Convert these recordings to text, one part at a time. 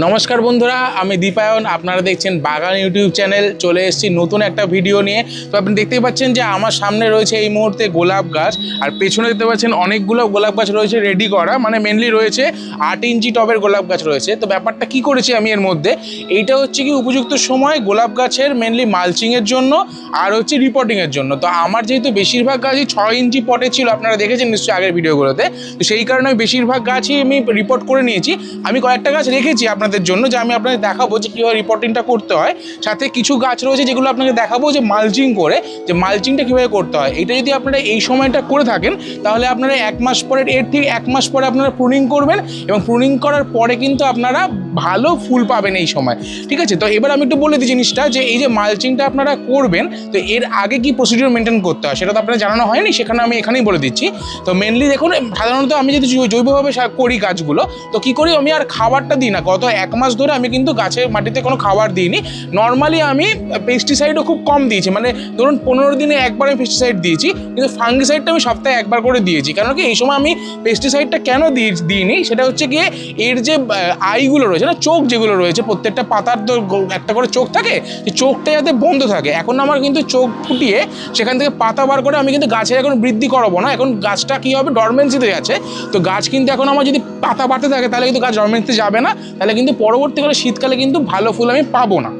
নমস্কার বন্ধুরা, আমি দীপায়ন। আপনারা দেখছেন বাগান ইউটিউব চ্যানেল। চলে এসেছি নতুন একটা ভিডিও নিয়ে। তো আপনি দেখতেই পাচ্ছেন যে আমার সামনে রয়েছে এই মুহূর্তে গোলাপ গাছ। আর পেছনে দেখতে পাচ্ছেন অনেকগুলো গোলাপ গাছ রয়েছে রেডি করা। মানে মেনলি রয়েছে আট ইঞ্চি টবের গোলাপ গাছ রয়েছে। তো ব্যাপারটা কি করেছি আমি এর মধ্যে? এইটা হচ্ছে কি উপযুক্ত সময় গোলাপ গাছের মেনলি মালচিংয়ের জন্য আর হচ্ছে রিপোর্টিংয়ের জন্য। তো আমার যেহেতু বেশিরভাগ গাছই ছয় ইঞ্চি পটে ছিল, আপনারা দেখেছেন নিশ্চয়ই আগের ভিডিওগুলোতে তো সেই কারণে বেশিরভাগ গাছই আমি রিপোর্ট করে নিয়েছি। আমি কয়েকটা গাছ রেখেছি আপনাদের জন্য যে আমি আপনাদের দেখাবো যে কীভাবে রিপোর্টিংটা করতে হয়। সাথে কিছু গাছ রয়েছে যেগুলো আপনাকে দেখাবো যে মালচিং করে, যে মালচিংটা কীভাবে করতে হয়। এটা যদি আপনারা এই সময়টা করে থাকেন, তাহলে আপনারা এক মাস পরে এর থেকে এক মাস পরে আপনারা প্রুনিং করবেন এবং প্রুনিং করার পরে কিন্তু আপনারা ভালো ফুল পাবেন এই সময়, ঠিক আছে? তো এবার আমি একটু বলে দিই জিনিসটা যে, এই যে মালচিংটা আপনারা করবেন, তো এর আগে কি প্রসিডিওর মেনটেন করতে হয়? সেটা তো আপনারা জানানো হয়নি, সেখানে আমি এখানেই বলে দিচ্ছি। তো মেনলি দেখুন, সাধারণত আমি যদি জৈবভাবে করি গাছগুলো, তো কি করি আমি আর খাবারটা দিই না। গত এক মাস ধরে আমি কিন্তু গাছের মাটিতে কোনো খাবার দিইনি। নর্মালি আমি পেস্টিসাইডও খুব কম দিয়েছি। মানে ধরুন, পনেরো দিনে একবার আমি পেস্টিসাইড দিয়েছি, কিন্তু ফাঙ্গিসাইডটা আমি সপ্তাহে একবার করে দিয়েছি। কারণ কি, এই সময় আমি পেস্টিসাইডটা কেন দিইনি? সেটা হচ্ছে গিয়ে এর যে আইগুলো রয়েছে না? চোখ যেগুলো রয়েছে, প্রত্যেকটা পাতার তো একটা করে চোখ থাকে চোখটা যাতে বন্ধ থাকে। এখন আমার কিন্তু চোখ ফুটিয়ে সেখান থেকে পাতা বার করে আমি কিন্তু গাছের এখন বৃদ্ধি করাবো না। এখন গাছটা কী হবে? ডরমেন্সিতে আছে তো গাছ কিন্তু এখন আমার যদি পাতা বাড়তে থাকে, তাহলে কিন্তু গাছ ডরমেন্সিতে যাবে না। তাহলে কিন্তু পরবর্তীকালে শীতকালে কিন্তু ভালো ফুল আমি পাবো না।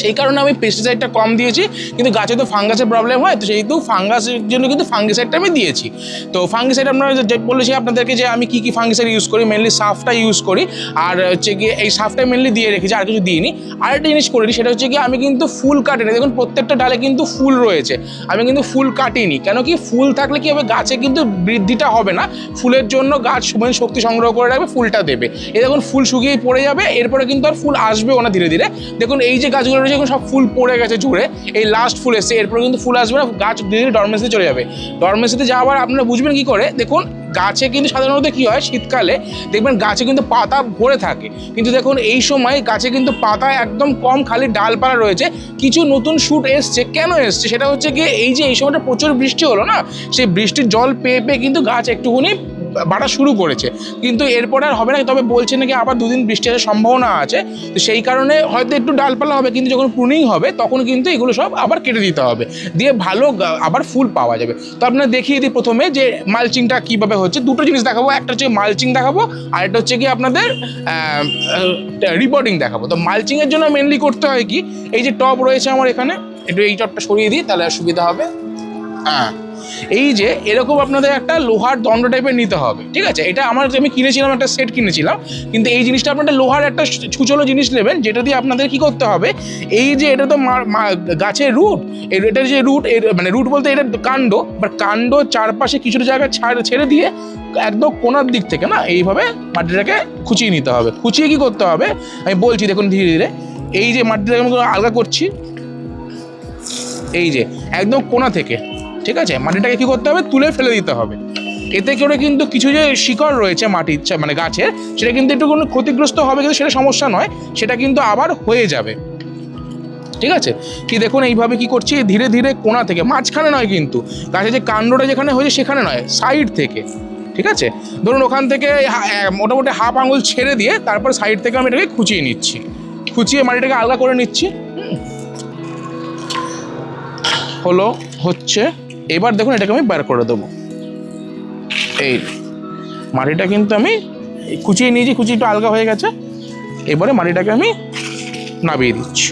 সেই কারণে আমি পেস্টিসাইডটা কম দিয়েছি, কিন্তু গাছে তো ফাঙ্গাসের প্রবলেম হয়, তো সেহেতু ফাঙ্গাসের জন্য কিন্তু ফাঙ্গিসাইডটা আমি দিয়েছি। তো ফাঙ্গিসাইড আপনারা যে বলেছি আপনাদেরকে যে, আমি কী কী ফাঙ্গিসাইড ইউজ করি মেনলি সাফটা ইউজ করি, আর হচ্ছে গিয়ে এই সাফটা মেনলি দিয়ে রেখেছি, আর কিছু দিইনি। আরেকটা জিনিস করিনি সেটা হচ্ছে কি আমি কিন্তু ফুল কাটিনি। দেখুন, প্রত্যেকটা ডালে কিন্তু ফুল রয়েছে, আমি কিন্তু ফুল কাটিনি। কেন কি? ফুল থাকলে কি হবে? গাছে কিন্তু বৃদ্ধিটা হবে না। ফুলের জন্য গাছ সময় শক্তি সংগ্রহ করে রাখবে, ফুলটা দেবে। এ দেখুন, ফুল শুকিয়ে পড়ে যাবে, এরপরে কিন্তু আর ফুল আসবেও না ধীরে ধীরে। দেখুন, এই যে গাছগুলো রয়েছে এখন সব ফুল পড়ে গেছে জুড়ে। এই লাস্ট ফুল এসছে। এরপরে কিন্তু ফুল আসবে না, গাছ ধীরে ধীরে ডরমেন্সিতে চলে যাবে। ডরমেন্সিতে যাওয়ার আপনারা বুঝবেন কি করে? দেখুন, গাছে কিন্তু সাধারণত কি হয়? শীতকালে দেখবেন গাছে কিন্তু পাতা ভরে থাকে। কিন্তু দেখুন, এই সময় গাছে কিন্তু পাতা একদম কম খালি ডালপালা রয়েছে। কিছু নতুন শ্যুট এসছে। কেন এসছে? সেটা হচ্ছে কি এই যে, এই সময়টা প্রচুর বৃষ্টি হলো না? সেই বৃষ্টির জল পেয়ে পেয়ে কিন্তু গাছ একটুখানি বাড়া শুরু করেছে। কিন্তু এরপর আর হবে না, তবে বলছে নাকি আবার দুদিন বৃষ্টি আসার সম্ভাবনা আছে। তো সেই কারণে হয়তো একটু ডালপালা হবে, কিন্তু যখন প্রুনিং হবে, তখন কিন্তু এগুলো সব আবার কেটে দিতে হবে। দিয়ে ভালো আবার ফুল পাওয়া যাবে। তো আপনারা দেখিয়ে দিই প্রথমে যে মালচিংটা কীভাবে হচ্ছে। দুটো জিনিস দেখাবো, একটা হচ্ছে মালচিং দেখাবো, আর একটা হচ্ছে কি আপনাদের রিপোর্টিং দেখাবো। তো মালচিংয়ের জন্য মেনলি করতে হয় কি, এই যে টব রয়েছে আমার এখানে, একটু এই টবটা সরিয়ে দিই, তাহলে সুবিধা হবে। হ্যাঁ। এই যে এরকম আপনাদের একটা লোহার দণ্ড টাইপের নিতে হবে, ঠিক আছে? এটা আমার আমি কিনেছিলাম, একটা সেট কিনেছিলাম, কিন্তু এই জিনিসটা আপনাদের লোহার একটা ছুচলো জিনিস নেবেন, যেটা দিয়ে আপনাদের কি করতে হবে? এই যে এটা তো গাছের রুট এটার যে রুট মানে রুট বলতে এটা কাণ্ড বাট কাণ্ড চারপাশে কিছুটা জায়গা ছাড়, ছেড়ে দিয়ে একদম কোনার দিক থেকে না, এইভাবে মাটিটাকে খুঁচিয়ে নিতে হবে। খুঁচিয়ে কি করতে হবে? আমি বলছি দেখুন ধীরে ধীরে, এই যে মাটিটাকে আমি আলগা করছি, এই যে, একদম কোনা থেকে ঠিক আছে? মাটিটাকে কি করতে হবে? তুলে ফেলে দিতে হবে। এতে করে কিন্তু কিছু যে শিকড় রয়েছে মাটির মানে গাছের সেটা কিন্তু একটু কোনো ক্ষতিগ্রস্ত হবে কিন্তু সেটা সমস্যা নয়, সেটা কিন্তু আবার হয়ে যাবে। ঠিক আছে? কি দেখুন, এইভাবে কি করছি? ধীরে ধীরে কোনা থেকে, মাঝখানে নয় কিন্তু গাছের যে কাণ্ডটা যেখানে হয়েছে সেখানে নয় সাইড থেকে। ঠিক আছে? ধরুন, ওখান থেকে মোটামুটি হাফ আঙুল ছেড়ে দিয়ে তারপর সাইড থেকে আমি এটাকে খুঁচিয়ে নিচ্ছি। খুঁচিয়ে মাটিটাকে আলগা করে নিচ্ছি। হলো, হচ্ছে এবার দেখুন এটাকে আমি বার করে দেবো। এই মাটিটা কিন্তু আমি কুচিয়ে নিয়েছি কুচি একটু আলগা হয়ে গেছে। এবারে মাটিটাকে আমি নামিয়ে দিচ্ছি।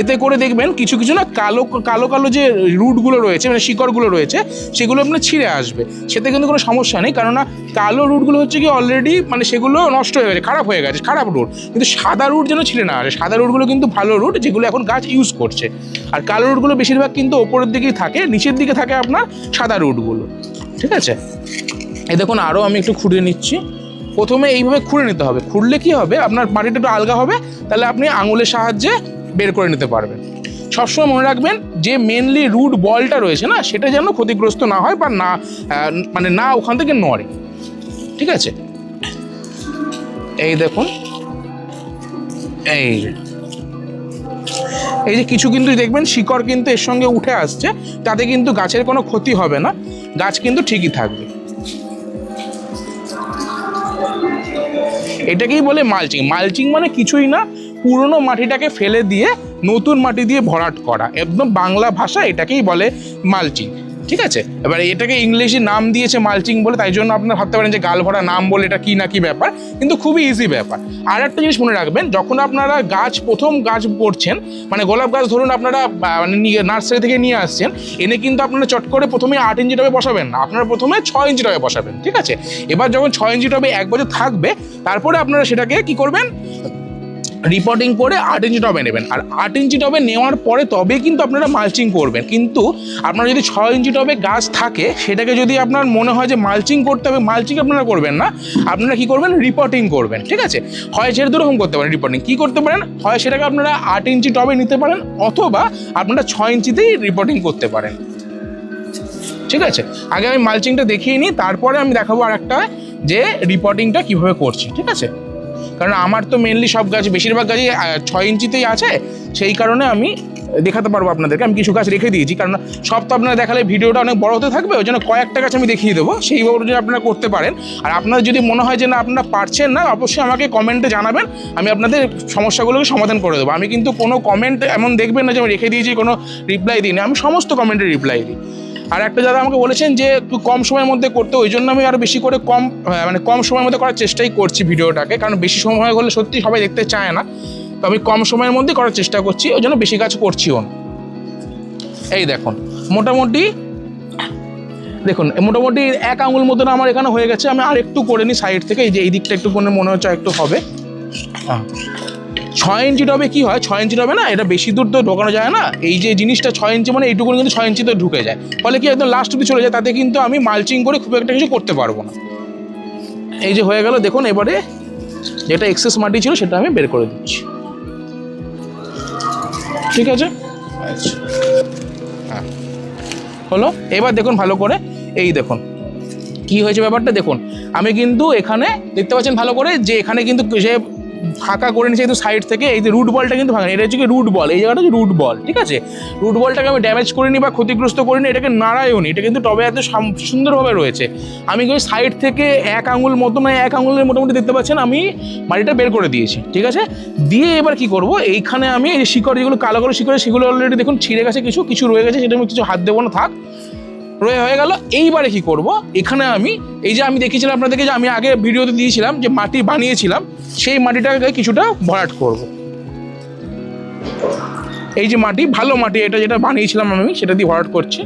এতে করে দেখবেন কিছু কিছু না কালো কালো কালো যে রুটগুলো রয়েছে মানে শিকড়গুলো রয়েছে, সেগুলো আপনার ছিঁড়ে আসবে। সেতে কিন্তু কোনো সমস্যা নেই, কেননা কালো রুটগুলো হচ্ছে কি অলরেডি মানে সেগুলো নষ্ট হয়ে গেছে, খারাপ হয়ে গেছে, খারাপ রুট। কিন্তু সাদা রুট যেন ছিঁড়ে না আসে, সাদা রুটগুলো কিন্তু ভালো রুট যেগুলো এখন গাছ ইউজ করছে। আর কালো রুটগুলো বেশিরভাগ কিন্তু ওপরের দিকেই থাকে, নিচের দিকে থাকে আপনার সাদা রুটগুলো। ঠিক আছে? এ দেখুন আরও আমি একটু খুঁড়ে নিচ্ছি। প্রথমে এইভাবে খুঁড়ে নিতে হবে। খুঁড়লে কি হবে? আপনার মাটিটা একটু আলগা হবে, তাহলে আপনি আঙুলের সাহায্যে বের করে নিতে পারবেন সবসময় মনে রাখবেন যে মেনলি রুট বলটা রয়েছে না, সেটা যেন ক্ষতিগ্রস্ত না হয় বা না মানে না ওখান থেকে নড়ে। ঠিক আছে? এই দেখুন। এই এই যে কিছু কিন্তু দেখবেন, শিকড় কিন্তু এর সঙ্গে উঠে আসছে, তাতে কিন্তু গাছের কোনো ক্ষতি হবে না। গাছ কিন্তু ঠিকই থাকবে। এটাকেই বলে মালচিং মালচিং মানে কিছুই না পুরনো মাটিটাকে ফেলে দিয়ে নতুন মাটি দিয়ে ভরাট করা। একদম বাংলা ভাষা এটাকেই বলে মালচিং, ঠিক আছে? এবার এটাকে ইংলিশে নাম দিয়েছে মালচিং বলে, তাই জন্য আপনারা ভাবতে পারেন যে গাল ভরা নাম বলে এটা কি না কি ব্যাপার, কিন্তু খুবই ইজি ব্যাপার। আর একটা জিনিস মনে রাখবেন, যখন আপনারা গাছ, প্রথম গাছ করছেন মানে গোলাপ গাছ ধরুন আপনারা মানে নার্সারি থেকে নিয়ে আসছেন, এনে কিন্তু আপনারা চট করে প্রথমে আট ইঞ্চি টবে বসাবেন না, আপনারা প্রথমে ছয় ইঞ্চি টবে বসাবেন, ঠিক আছে? এবার যখন ছয় ইঞ্চি টবে এক বছর থাকবে, তারপরে আপনারা সেটাকে কি করবেন? রিপোর্টিং করে আট ইঞ্চি টবে নেবেন। আর আট ইঞ্চি টবে নেওয়ার পরে তবে কিন্তু আপনারা মালচিং করবেন। কিন্তু আপনার যদি ছয় ইঞ্চি টবে গাছ থাকে, সেটাকে যদি আপনার মনে হয় যে মালচিং করতে হবে মালচিং আপনারা করবেন না। আপনারা কি করবেন? রিপোর্টিং করবেন, ঠিক আছে? হয় সেটা দুরকম করতে পারেন রিপোর্টিং কী করতে পারেন? হয় সেটাকে আপনারা আট ইঞ্চি টবে নিতে পারেন, অথবা আপনারা ছয় ইঞ্চিতেই রিপোর্টিং করতে পারেন। ঠিক আছে? আগে আমি মালচিংটা দেখিয়ে নিই, তারপরে আমি দেখাবো আর একটা যে রিপোর্টিংটা কীভাবে করছি, ঠিক আছে? কারণ আমার তো মেনলি সব গাছ বেশিরভাগ গাছই ছয় ইঞ্চিতেই আছে। সেই কারণে আমি দেখাতে পারব আপনাদেরকে। আমি কিছু গাছ রেখে দিয়েছি, কারণ সব তো আপনারা দেখালে ভিডিওটা অনেক বড় হতে থাকবে, ওই জন্য কয়েকটা গাছ আমি দেখিয়ে দেবো। সেই যদি আপনারা করতে পারেন। আর আপনার যদি মনে হয় যে না, আপনারা পারছেন না, অবশ্যই আমাকে কমেন্টে জানাবেন। আমি আপনাদের সমস্যাগুলোকে সমাধান করে দেবো। আমি কিন্তু কোনো কমেন্ট এমন দেখবেন না যে আমি রেখে দিয়েছি, কোনো রিপ্লাই দিই না আমি সমস্ত কমেন্টে রিপ্লাই দিই। আর একটা দাদা আমাকে বলেছেন যে তুই কম সময়ের মধ্যে করতে ওই জন্য আমি আরও বেশি করে কম আহ, মানে কম সময়ের মধ্যে করার চেষ্টাই করছি ভিডিওটাকে কারণ বেশি সময় হলে সত্যি সবাই দেখতে চায় না। তো আমি কম সময়ের মধ্যে করার চেষ্টা করছি ওই জন্য বেশি কাজ করছিও না। এই দেখুন মোটামুটি দেখুন মোটামুটি এক আঙুল মতন আমার এখানে হয়ে গেছে আমি আর একটু করে নিই সাইড থেকে এই যে এই দিকটা একটু মনে হচ্ছে একটু হবে। হ্যাঁ। ছয় ইঞ্চি টবে কি হয়? ছয় ইঞ্চি টবে না, এটা বেশি দূর তো ঢোকানো যায় না। এই যে জিনিসটা ছয় ইঞ্চি মানে এইটুকু কিন্তু ছয় ইঞ্চিতে ঢুকে যায়। ফলে কি একদম লাস্ট অব্দি চলে যায়, তাতে কিন্তু আমি মালচিং করে খুব একটা কিছু করতে পারব না। এই যে হয়ে গেল, দেখুন এবারে যেটা এক্সেস মাটি ছিল সেটা আমি বের করে দিচ্ছি। ঠিক আছে? হ্যাঁ। হলো? এবার দেখুন ভালো করে, এই দেখুন। কি হয়েছে ব্যাপারটা? দেখুন, আমি কিন্তু এখানে দেখতে পাচ্ছেন ভালো করে যে এখানে কিন্তু যে ফাঁকা করে নিয়েছে কিন্তু সাইড থেকে, এই যে রুট বলটা কিন্তু নেই। এটা হচ্ছে কি রুট বল এই জায়গাটা হচ্ছে রুট বল ঠিক আছে? রুট বলটাকে আমি ড্যামেজ করিনি বা ক্ষতিগ্রস্ত করিনি, এটাকে নাড়াইও নি এটা কিন্তু টবে এত সুন্দরভাবে রয়েছে। আমি ওই সাইড থেকে এক আঙুল মতো মানে এক আঙুলের মোটামুটি দেখতে পাচ্ছেন, আমি মাটিটা বের করে দিয়েছি, ঠিক আছে? দিয়ে এবার কি করব, এইখানে আমি এই শিকড়, যেগুলো কালো কালো শিকড়, সেগুলো অলরেডি দেখুন ছিঁড়ে গেছে কিছু কিছু রয়ে গেছে সেটা আমি কিছু হাত দেবো না, থাক। রয়ে হয়ে গেল। এইবারে কি করব? এখানে আমি, এই যে আমি দেখিয়েছিলাম আপনাদেরকে যে আমি আগে ভিডিওতে দিয়েছিলাম যে মাটি বানিয়েছিলাম, সেই মাটিটাকে কিছুটা ভরাট করব। এই যে মাটি, ভালো মাটি, এটা যেটা বানিয়েছিলাম আমি, সেটা দিয়ে ভরাট করছি।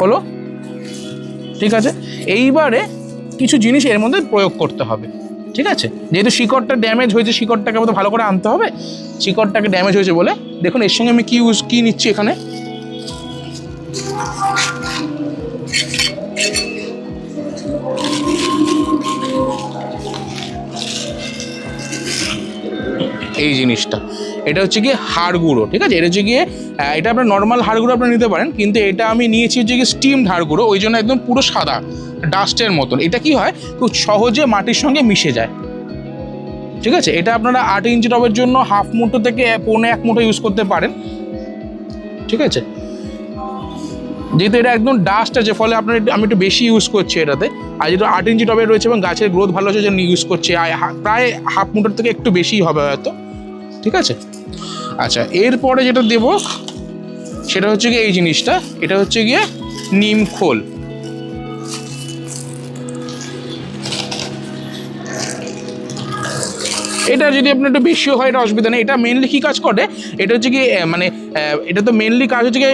হলো? ঠিক আছে? এইবারে কিছু জিনিস এর মধ্যে প্রয়োগ করতে হবে, ঠিক আছে? যেহেতু শিকড়টা ড্যামেজ হয়েছে, শিকড়টাকে আমাদের ভালো করে আনতে হবে, শিকড়টাকে ড্যামেজ হয়েছে বলে, দেখুন এর সঙ্গে আমি কি ইউজ কি নিচ্ছি এখানে? এই জিনিসটা। এটা হচ্ছে গিয়ে হাড় গুঁড়ো, ঠিক আছে? এটা হচ্ছে গিয়ে এটা আপনার নর্মাল হাড় গুঁড়ো নিতে পারেন, কিন্তু এটা আমি নিয়েছি হচ্ছে গিয়ে স্টিমড হাড় গুঁড়ো, ওই জন্য একদম পুরো সাদা। ডাস্টের মতন। এটা কি হয়? খুব সহজে মাটির সঙ্গে মিশে যায়। ঠিক আছে? এটা আপনারা আট ইঞ্চি টবের জন্য হাফ মুঠো থেকে পৌনে এক মুঠো ইউজ করতে পারেন। ঠিক আছে? যেহেতু এটা একদম ডাস্ট আছে, ফলে আপনার আমি একটু বেশি ইউজ করছি এটাতে। আর যেহেতু আট ইঞ্চি টবে রয়েছে এবং গাছের গ্রোথ ভালো আছে জন্য ইউজ করছি। প্রায় হাফ মুঠোর থেকে একটু বেশিই হবে হয়তো। ঠিক আছে? আচ্ছা এরপরে যেটা দেব, সেটা হচ্ছে গিয়ে এই জিনিসটা। এটা হচ্ছে গিয়ে নিম খোল। এটা যদি আপনার একটু বেশিও হয়, এটা অসুবিধা নেই। এটা মেনলি কী কাজ করে? এটা হচ্ছে কি মানে এটা তো মেনলি কাজ হচ্ছে কি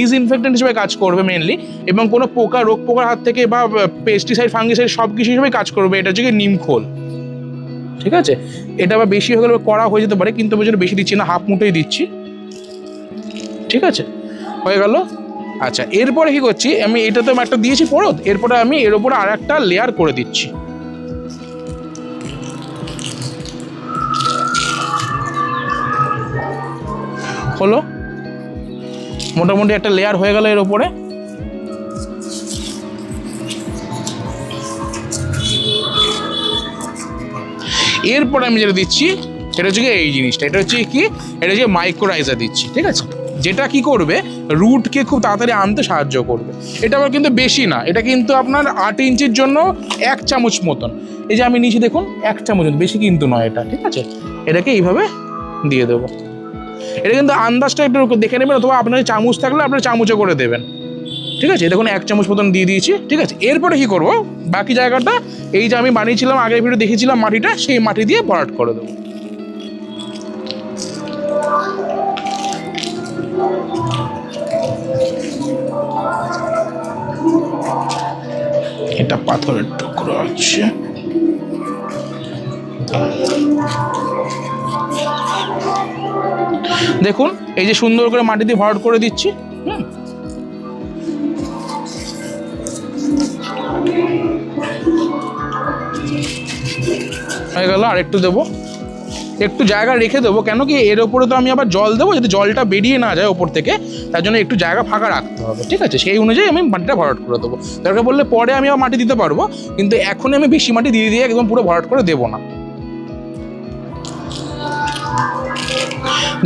ডিসইনফেক্টেন্ট হিসেবে কাজ করবে মেনলি এবং কোনো পোকা, রোগ পোকার হাত থেকে বা পেস্টিসাইড ফাঙ্গিসাইড সব কিছু হিসেবে কাজ করবে। এটা হচ্ছে কি নিম খোল। ঠিক আছে? এটা আবার বেশি হয়ে গেলে করা হয়ে যেতে পারে, কিন্তু আমি বেশি দিচ্ছি না, হাফ মুঠোই দিচ্ছি। ঠিক আছে? হয়ে গেল? আচ্ছা এরপরে কি করছি, আমি এটা তো একটা দিয়েছি পরত, এরপরে আমি এর ওপরে আর একটা লেয়ার করে দিচ্ছি। হলো। মোটামুটি একটা লেয়ার হয়ে গেল এর ওপরে এরপর আমি যেটা দিচ্ছি এটা হচ্ছে এই জিনিসটা। এটা হচ্ছে কি? এটা হচ্ছে মাইক্রোরাইজার দিচ্ছি, ঠিক আছে? যেটা কি করবে? রুটকে খুব তাড়াতাড়ি আনতে সাহায্য করবে। এটা আমার কিন্তু বেশি না। এটা কিন্তু আপনার আট ইঞ্চির জন্য এক চামচ মতন। এই যে আমি নিচে দেখুন, এক চামচ বেশি কিন্তু নয় এটা, ঠিক আছে? এটাকে এইভাবে দিয়ে দেবো। এটা কিন্তু আন্দাজটা একটু দেখে নেবেন অথবা আপনার চামচ থাকলে আপনার চামচে করে দেবেন। ঠিক আছে? দেখুন, এক চামচ মতন দিয়ে দিয়েছি, ঠিক আছে? এরপরে কি করব? বাকি জায়গাটা, এই যে আমি বানিয়েছিলাম, আগের ভিডিও দেখেছিলাম মাটিটা, সেই মাটি দিয়ে ভরাট করে দেবো। এটা পাথরের টুকরো আছে। দেখুন, এই যে সুন্দর করে মাটি দিয়ে ভরাট করে দিচ্ছি, হুম। হয়ে গেল, আর একটু দেবো। একটু জায়গা রেখে দেবো, কেন কি এর ওপরে তো আমি আবার জল দেবো, যাতে জলটা বেরিয়ে না যায় ওপর থেকে, তার জন্য একটু জায়গা ফাঁকা রাখতে হবে, ঠিক আছে? সেই অনুযায়ী আমি মাটিটা ভরাট করে দেবো। দরকার বললে পরে আমি আবার মাটি দিতে পারব, কিন্তু এখন আমি বেশি মাটি দিয়ে দিয়ে একদম পুরো ভরাট করে দেবো না।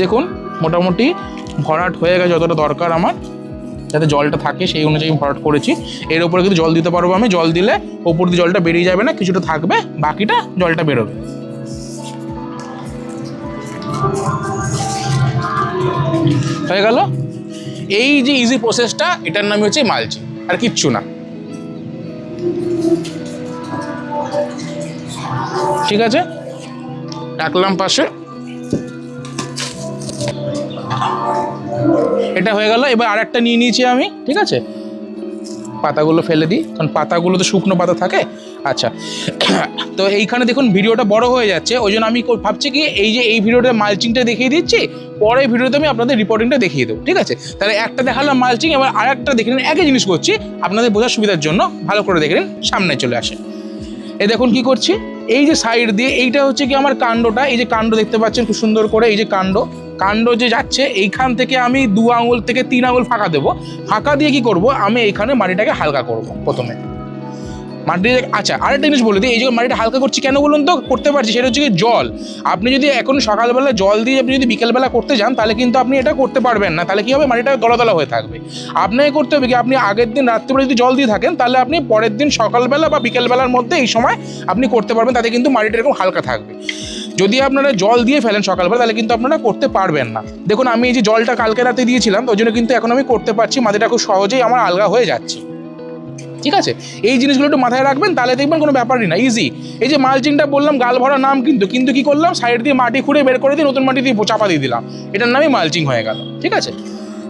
দেখুন, মোটামুটি ভরাট হয়ে গেছে যতটা দরকার আমার। যাতে জলটা থাকে, সেই অনুযায়ী ভরাট করেছি। এর উপরে কিন্তু জল দিতে পারব আমি। জল দিলে ওপর দিয়ে জলটা বেরিয়ে যাবে না, কিছুটা থাকবে, বাকিটা জলটা বেরোবে। হয়ে গেল। এই যে ইজি প্রসেসটা এটার নামই হচ্ছে মালচিং আর কিচ্ছু না। ঠিক আছে? রাখলাম পাশে। এটা হয়ে গেল, এবার আরেকটা নিয়ে নিয়েছি আমি, ঠিক আছে? পাতাগুলো ফেলে দিই, কারণ পাতাগুলো তো শুকনো পাতা থাকে। আচ্ছা তো এইখানে দেখুন ভিডিওটা বড় হয়ে যাচ্ছে, ওই জন্য আমি ভাবছি কি, এই যে এই ভিডিওটা মালচিংটা দেখিয়ে দিচ্ছি পরে ভিডিওতে আমি আপনাদের রিপোর্টিংটা দেখিয়ে দেবো, ঠিক আছে? তাহলে একটা দেখালাম মালচিং এবার আরেকটা দেখে নিন, একই জিনিস করছি, আপনাদের বোঝার সুবিধার জন্য ভালো করে দেখে নিন, সামনে চলে আসে। এ দেখুন কি করছি, এই যে সাইড দিয়ে, এইটা হচ্ছে কি আমার কাণ্ডটা, এই যে কাণ্ড দেখতে পাচ্ছেন, খুব সুন্দর করে, এই যে কাণ্ড কাণ্ড যে যাচ্ছে, এইখান থেকে আমি দু আঙুল থেকে তিন আঙুল ফাঁকা দেবো। ফাঁকা দিয়ে কি করব? আমি এইখানে মাটিটাকে হালকা করব প্রথমে। মাটি আচ্ছা আরেকটা জিনিস বলে দিই, এই যে মাটিটা হালকা করছি কেন বলুন তো? করতে পারছি, সেটা হচ্ছে কি জল। আপনি যদি এখন সকালবেলা জল দিয়ে আপনি যদি বিকেলবেলা করতে যান, তাহলে কিন্তু আপনি এটা করতে পারবেন না। তাহলে কি হবে? মাটিটা দলা হয়ে থাকবে। আপনাকে করতে হবে কি? আপনি আগের দিন রাত্রিবেলা যদি জল দিয়ে থাকেন, তাহলে আপনি পরের দিন সকালবেলা বা বিকেলবেলার মধ্যে এই সময় আপনি করতে পারবেন, তাতে কিন্তু মাটিটা এরকম হালকা থাকবে। যদি আপনারা জল দিয়ে ফেলেন সকালবেলা, তাহলে কিন্তু আপনারা করতে পারবেন না। দেখুন, আমি এই যে জলটা কালকে রাতে দিয়েছিলাম, ওই জন্য কিন্তু এখন আমি করতে পারছি। মাটিটা খুব সহজেই আমার আলগা হয়ে যাচ্ছে। ঠিক আছে? এই জিনিসগুলো একটু মাথায় রাখবেন, তাহলে দেখবেন কোনো ব্যাপারই না। ইজি এই যে মালচিংটা বললাম, গাল ভরা নাম কিন্তু। কিন্তু কি করলাম? সাইড দিয়ে মাটি খুঁড়ে বের করে দিয়ে নতুন মাটি দিয়ে চাপা দিয়ে দিলাম। এটার নামই মালচিং হয়ে গেল। ঠিক আছে?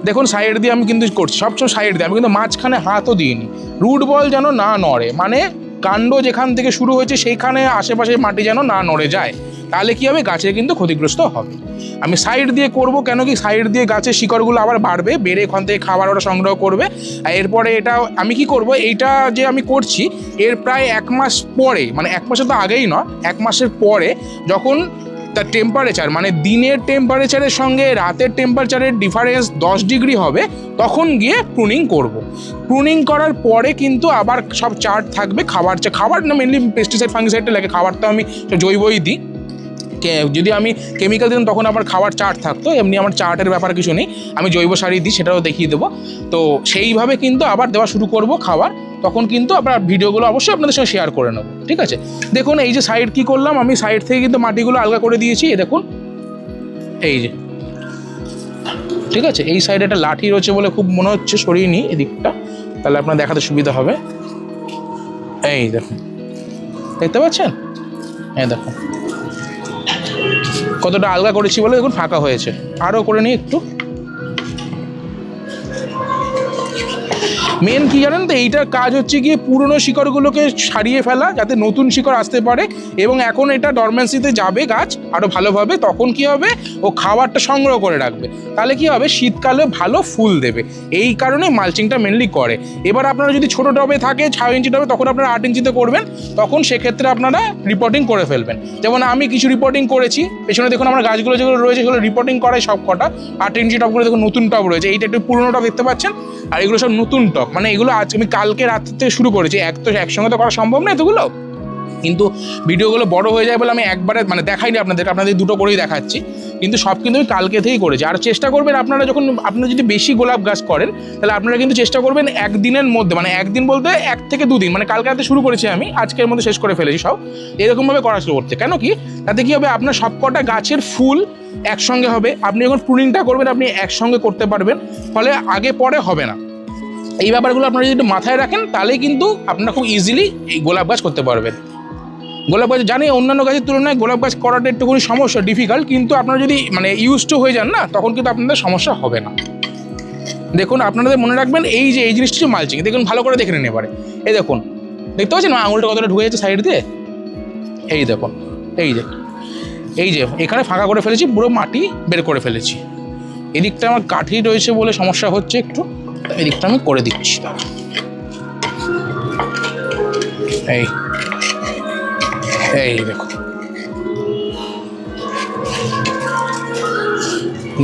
দেখুন সাইড দিয়ে আমি কিন্তু করছি। সবসময় সাইড দিয়ে। আমি কিন্তু মাঝখানে হাতও দিইনি। রুট বল যেন না নড়ে। মানে কাণ্ড যেখান থেকে শুরু হয়েছে সেইখানে আশেপাশে মাটি যেন না নড়ে যায়। তাহলে কি হবে? গাছের কিন্তু ক্ষতিগ্রস্ত হবে। আমি সাইড দিয়ে করব কেন কি? সাইড দিয়ে গাছের শিকড়গুলো আবার বাড়বে, বেড়ে ওখান থেকে খাবার ওরা সংগ্রহ করবে। আর এরপরে এটা আমি কি করব? এইটা যে আমি করছি, এর প্রায় এক মাস পরে মানে এক মাসের তো আগেই নয়, এক মাসের পরে যখন তার টেম্পারেচার মানে দিনের টেম্পারেচারের সঙ্গে রাতের টেম্পারেচারের ডিফারেন্স দশ ডিগ্রি হবে, তখন গিয়ে প্রুনিং করব। প্রুনিং করার পরে কিন্তু আবার সব চার্ট থাকবে, খাবার চা- খাবার না মেনলি পেস্টিসাইড ফাঙ্গিসাইডটা লাগে, খাবার তো আমি জৈবই দিই। যদি আমি কেমিক্যাল দিতাম তখন আমার খাবার চার্ট থাকতো, এমনি আমার চার্টের ব্যাপার কিছু নেই। আমি জৈব সারই দিই, সেটাও দেখিয়ে দেবো। তো সেইভাবে কিন্তু আবার দেওয়া শুরু করব খাবার তখন কিন্তু আপনার ভিডিওগুলো অবশ্যই আপনাদের সঙ্গে শেয়ার করে নেব, ঠিক আছে? দেখুন, এই যে সাইড কি করলাম, আমি সাইড থেকে কিন্তু মাটিগুলো আলগা করে দিয়েছি দেখুন। এই যে, ঠিক আছে? এই সাইডে একটা লাঠি রয়েছে বলে খুব মনে হচ্ছে, সরিয়ে নিই এদিকটা। তাহলে আপনার দেখাতে সুবিধা হবে। এই দেখুন, দেখতে পাচ্ছেন? হ্যাঁ দেখুন। কতটা আলগা করেছি বলে দেখুন ফাঁকা হয়েছে। আরও করে নিই একটু। মেন কি জানেন তো, এইটার কাজ হচ্ছে গিয়ে পুরনো শিকড়গুলোকে সারিয়ে ফেলা, যাতে নতুন শিকড় আসতে পারে। এবং এখন এটা ডরমেন্সিতে যাবে গাছ আরও ভালোভাবে, তখন কি হবে? ও খাবারটা সংগ্রহ করে রাখবে। তাহলে কি হবে? শীতকালে ভালো ফুল দেবে। এই কারণে মালচিংটা মেনলি করে। এবার আপনারা যদি ছোটো টবে থাকে, ছয় ইঞ্চি টবে, তখন আপনারা আট ইঞ্চিতে করবেন। তখন সেক্ষেত্রে আপনারা রিপোর্টিং করে ফেলবেন। যেমন আমি কিছু রিপোর্টিং করেছি, পেছনে দেখুন আমার গাছগুলো যেগুলো রয়েছে, সেগুলো রিপোর্টিং করাই সব কটা আট ইঞ্চি টপগুলো দেখুন নতুন টব রয়েছে। এইটা একটু পুরনো টব দেখতে পাচ্ছেন? আর এগুলো সব নতুন টপ মানে এগুলো আজ আমি কালকে রাত থেকে শুরু করেছি, এক তো একসঙ্গে তো করা সম্ভব না এতগুলো। কিন্তু ভিডিওগুলো বড় হয়ে যায় বলে আমি একবারে মানে দেখাইনি আপনাদের আপনাদের দুটো করেই দেখাচ্ছি। কিন্তু সব কিন্তু আমি কালকে থেকেই করেছি। আর চেষ্টা করবেন আপনারা যখন আপনারা যদি বেশি গোলাপ গাছ করেন, তাহলে আপনারা কিন্তু চেষ্টা করবেন একদিনের মধ্যে মানে একদিন বলতে এক থেকে দুদিন মানে কালকে রাতে শুরু করেছি আমি, আজকের মধ্যে শেষ করে ফেলেছি সব। এরকমভাবে করা শুরু করতে। কেন কি? তাতে কি হবে? আপনার সবকটা গাছের ফুল একসঙ্গে হবে। আপনি যখন প্রুনিংটা করবেন, আপনি একসঙ্গে করতে পারবেন। ফলে আগে পরে হবে না। এই ব্যাপারগুলো আপনারা যদি মাথায় রাখেন, তাহলেই কিন্তু আপনারা খুব ইজিলি এই গোলাপ গাছ করতে পারবেন। গোলাপ গাছ জানি অন্যান্য গাছের তুলনায় গোলাপ গাছ করাটা একটুখানি সমস্যা ডিফিকাল্ট কিন্তু আপনারা যদি মানে ইউজ টু হয়ে যান না, তখন কিন্তু আপনাদের সমস্যা হবে না। দেখুন, আপনাদের মনে রাখবেন, এই যে, এই জিনিসটি মালচিং দেখুন, ভালো করে দেখে নিন এবারে। এই দেখুন, দেখতে পাচ্ছেন না আঙুলটা কতটা ঢুকে যাচ্ছে সাইড দিয়ে? এই দেখুন, এই যে এই যে, এখানে ফাঁকা করে ফেলেছি, পুরো মাটি বের করে ফেলেছি। এদিকটা আমার কাঠি রয়েছে বলে সমস্যা হচ্ছে একটু। এদিকটা আমি করে দিচ্ছি। এই। এই দেখো।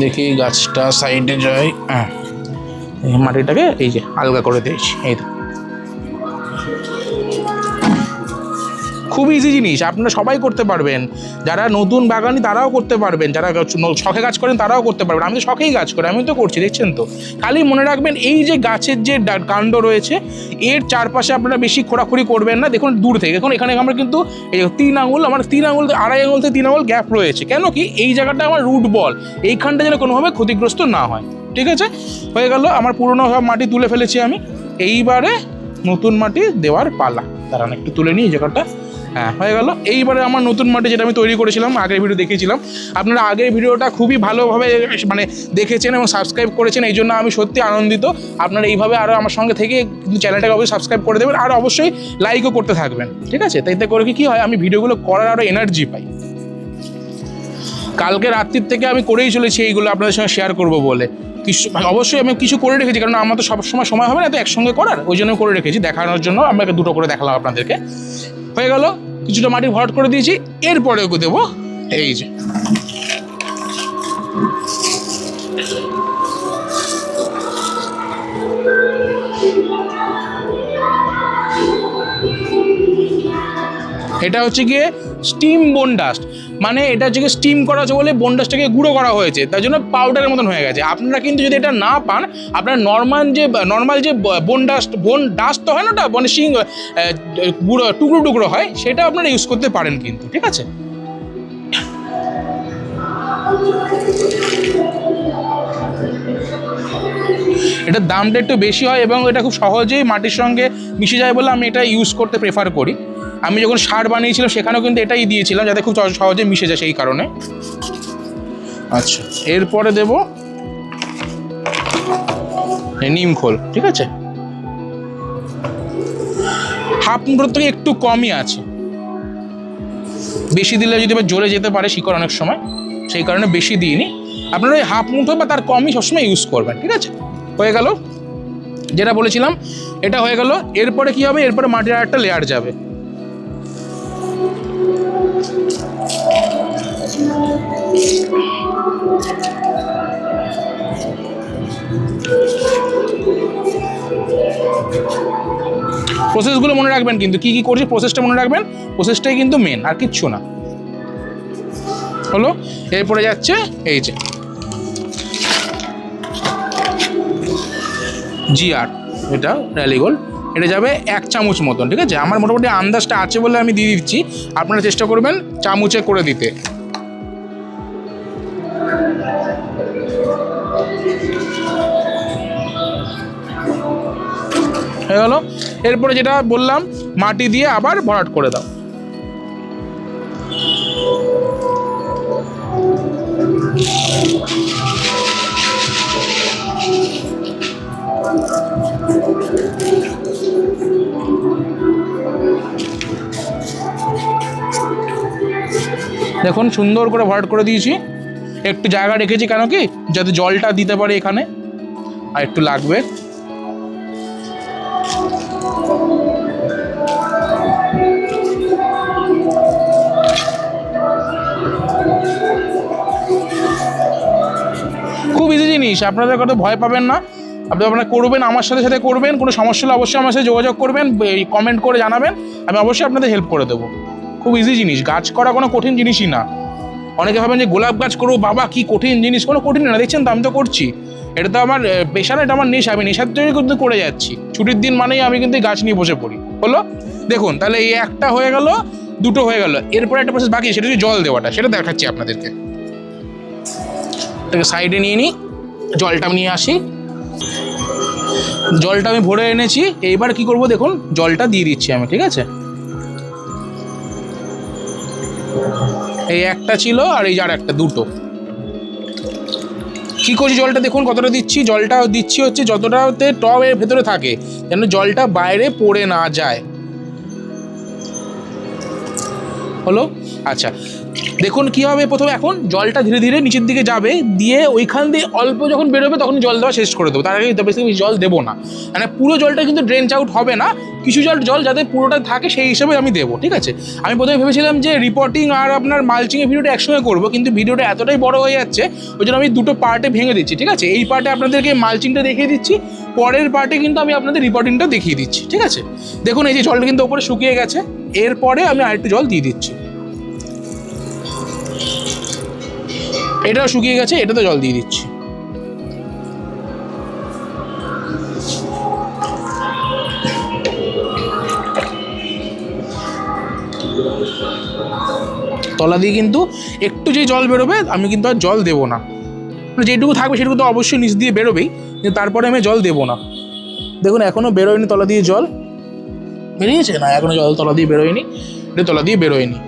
দেখি গাছটা সাইডে যাই হ্যাঁ। মাটিটাকে এই যে আলগা করে দিয়েছি, এই দেখো। খুব ইজি জিনিস। আপনারা সবাই করতে পারবেন। যারা নতুন বাগানি, তারাও করতে পারবেন। যারা শখে গাছ করেন, তারাও করতে পারবেন। আমি তো শখেই গাছ করি আমি তো করছি, দেখছেন তো? খালি মনে রাখবেন, এই যে গাছের যে কাণ্ড রয়েছে, এর চারপাশে আপনারা বেশি খোঁড়াখুড়ি করবেন না। দেখুন, দূর থেকে। দেখুন, এখানে আমরা কিন্তু এই তিন আঙুল, আমার তিন আঙুল আড়াই আঙুল থেকে তিন আঙুল গ্যাপ রয়েছে। কেন কি? এই জায়গাটা আমার রুট বল এইখানটা যেন কোনোভাবে ক্ষতিগ্রস্ত না হয়। ঠিক আছে? হয়ে গেল, আমার পুরোনো সব মাটি তুলে ফেলেছি আমি। এইবারে নতুন মাটি দেওয়ার পালা। দাঁড়ান, একটু তুলে নিই জায়গাটা। হ্যাঁ হয়ে গেল। এইবারে আমার নতুন মাটি যেটা আমি তৈরি করেছিলাম, আগের ভিডিও দেখিয়েছিলাম। আপনারা আগের ভিডিওটা খুবই ভালোভাবে মানে দেখেছেন এবং সাবস্ক্রাইব করেছেন, এই জন্য আমি সত্যি আনন্দিত। আপনারা এইভাবে আরও আমার সঙ্গে থেকে চ্যানেলটাকে অবশ্যই সাবস্ক্রাইব করে দেবেন আর অবশ্যই লাইকও করতে থাকবেন, ঠিক আছে? তাইতে করে কি হয়, আমি ভিডিওগুলো করার আরও এনার্জি পাই। কালকে রাত্রির থেকে আমি করেই চলেছি এইগুলো, আপনাদের সঙ্গে শেয়ার করব বলে। কিছু, অবশ্যই আমি কিছু করে রেখেছি, কারণ আমার তো সবসময় সময় হবে না তো একসঙ্গে করার, ওই জন্য করে রেখেছি, দেখানোর জন্য আমরা দুটো করে দেখালাম আপনাদেরকে। হয়ে গেল। কিছুটা মাটি ভরাট করে দিয়েছি এরপরে ওকে দেবো। এই যে। এটা হচ্ছে গিয়ে স্টিম বোনডাস্ট মানে এটা হচ্ছে স্টিম করা হচ্ছে বলে বোনডাস্টটাকে গুঁড়ো করা হয়েছে, তার জন্য পাউডারের মতন হয়ে গেছে। আপনারা কিন্তু যদি এটা না পান, আপনার নর্মাল যে নর্মাল যে বোনডাস্ট বোন ডাস্ট তো হয় না ওটা মানে শিং গুঁড়ো, টুকরো টুকরো হয়, সেটা আপনারা ইউজ করতে পারেন কিন্তু, ঠিক আছে? এটার দামটা একটু বেশি হয় এবং এটা খুব সহজেই মাটির সঙ্গে মিশে যায় বলে আমি এটা ইউজ করতে প্রেফার করি। আমি যখন সার বানিয়েছিলাম সেখানেও কিন্তু এটাই দিয়েছিলাম যাতে খুব সহজে মিশে যায় সেই কারণে। আচ্ছা। এরপরে দেব নিম খোল ঠিক আছে? হাফ মুঠোর থেকে একটু কমই আছে। বেশি দিলে যদি আবার জ্বলে যেতে পারে শিকড় অনেক সময় সেই কারণে বেশি দিইনি। আপনারা ওই হাফ মুঠো বা তার কমই সবসময় ইউজ করবেন ঠিক আছে? হয়ে গেল। যেটা বলেছিলাম এটা হয়ে গেল। এরপরে কি হবে? এরপরে মাটির আর একটা লেয়ার যাবে। প্রসেসগুলো মনে রাখবেন কিন্তু, কি কি করছি প্রসেসটা মনে রাখবেন? প্রসেসটাই কিন্তু মেন আর কিচ্ছু না। হলো? এরপরে যাচ্ছে, এই যে। জিআর এটা র্যালিগোল্ড এটা যাবে এক চামচ মতন, ঠিক আছে? আমার মোটামুটি আন্দাজটা আছে বলে আমি দিয়ে দিচ্ছি। আপনারা চেষ্টা করবেন চামচে করে দিতে। হয়ে গেল। এরপরে যেটা বললাম, মাটি দিয়ে আবার ভরাট করে দাও। দেখুন, সুন্দর করে ভরাট করে দিয়েছি। একটু জায়গা রেখেছি কেন কি? যাতে জলটা দিতে পারে এখানে। আর একটু লাগবে। খুব ইজি জিনিস। আপনাদের কত ভয় পাবেন না। আপনি আপনারা করবেন, আমার সাথে সাথে করবেন। কোনো সমস্যা হলে অবশ্যই আমার সাথে যোগাযোগ করবেন কমেন্ট করে জানাবেন। আমি অবশ্যই আপনাদের হেল্প করে দেবো। খুব ইজি জিনিস। গাছ করা কোনো কঠিন জিনিসই না। অনেকে ভাবেন যে গোলাপ গাছ করব, বাবা কি কঠিন জিনিস? কোনো কঠিন না। দেখছেন তো, আমি তো করছি। এটা তো আমার পেশা এটা আমার নেশা। আমি নেশার জন্য কিন্তু করে যাচ্ছি। ছুটির দিন মানেই আমি কিন্তু গাছ নিয়ে বসে পড়ি। হলো? দেখুন, তাহলে এই একটা হয়ে গেল, দুটো হয়ে গেল। এরপরে একটা প্রসেস বাকি, সেটা হচ্ছে জল দেওয়াটা। সেটা দেখাচ্ছি আপনাদেরকে। সাইডে নিয়ে নিই জলটা আমি নিয়ে আসি। জলটা আমি ভরে এনেছি। এইবার কি করব দেখুন, জলটা দিয়ে দিচ্ছি আমি, ঠিক আছে? এই একটা ছিল আর এই যার একটা, দুটো। কি করছি জলটা দেখুন কতটা দিচ্ছি? জলটা দিচ্ছি হচ্ছে যতটাতে এর ভেতরে থাকে, যেন জলটা বাইরে পড়ে না যায়। হলো? আচ্ছা দেখুন কি হবে প্রথমে এখন জলটা ধীরে ধীরে নিচের দিকে যাবে, দিয়ে ওইখান দিয়ে অল্প যখন বেরোবে তখন জল দেওয়া শেষ করে দেবো। তার আগে বেশি জল দেবো না। মানে পুরো জলটা কিন্তু ড্রেন আউট হবে না। কিছু জল জল যাতে পুরোটা থাকে সেই হিসাবে আমি দেবো, ঠিক আছে? আমি প্রথমে ভেবেছিলাম যে রিপোর্টিং আর আপনার মালচিংয়ের ভিডিওটা একসঙ্গে করব, কিন্তু ভিডিওটা এতটাই বড় হয়ে যাচ্ছে, ওই জন্য আমি দুটো পার্টে ভেঙে দিচ্ছি, ঠিক আছে? এই পার্টে আপনাদেরকে মালচিংটা দেখিয়ে দিচ্ছি, পরের পার্টে কিন্তু আমি আপনাদের রিপোর্টিংটা দেখিয়ে দিচ্ছি, ঠিক আছে? দেখুন এই যে জলটা কিন্তু ওপরে শুকিয়ে গেছে, এরপরে আমি আরেকটু জল দিয়ে দিচ্ছি। এটাও শুকিয়ে গেছে, এটাতে জল দিয়ে দিচ্ছি। তলা দিয়ে কিন্তু একটু যে জল বেরোবে, আমি কিন্তু আর জল দেবো না। মানে যেটুকু থাকবে সেটুকু তো অবশ্যই নিচ দিয়ে বেরোবেই, কিন্তু তারপরে আমি জল দেবো না। দেখুন এখনও বেরোয়নি তলা দিয়ে জল। বেরিয়েছে? না এখনও জল তলা দিয়ে বেরোয়নি। এটা তলা দিয়ে বেরোয়নি।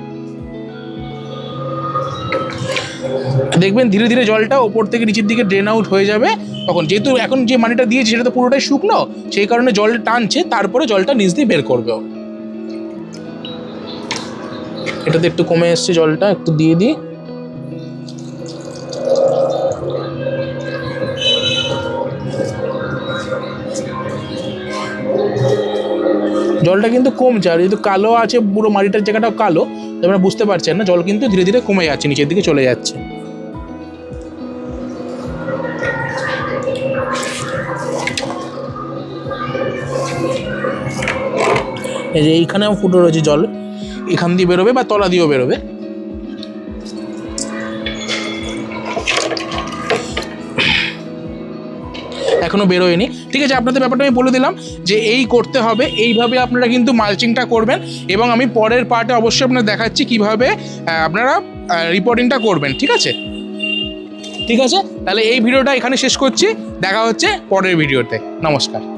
দেখবেন ধীরে ধীরে জলটা ওপর থেকে নিচের দিকে ড্রেন আউট হয়ে যাবে। তখন যেহেতু এখন যে মাটিটা দিয়েছে সেটা তো পুরোটাই শুকনো, সেই কারণে জল টানছে, তারপরে জলটা নিচ দিয়ে বের করবে এটাতে একটু কমে এসছে জলটা, একটু দিয়ে দিই। জলটা কিন্তু কমছে, আর যেহেতু কালো আছে পুরো মাটিটার জায়গাটাও কালো, তো আপনারা বুঝতে পারছেন না, জল কিন্তু ধীরে ধীরে কমে যাচ্ছে, নিচের দিকে চলে যাচ্ছে। এই যে এইখানেও ফুটো রয়েছে জল। এখান দিয়ে বেরোবে বা তলা দিয়েও বেরোবে। এখনও বেরোয়নি। ঠিক আছে, আপনাদের ব্যাপারটা আমি বলে দিলাম যে এই করতে হবে, এইভাবে আপনারা কিন্তু মালচিংটা করবেন এবং আমি পরের পার্টে অবশ্যই আপনাদের দেখাচ্ছি কীভাবে আপনারা রিপোর্টিংটা করবেন, ঠিক আছে? ঠিক আছে? তাহলে এই ভিডিওটা এখানে শেষ করছি। দেখা হচ্ছে পরের ভিডিওতে। নমস্কার।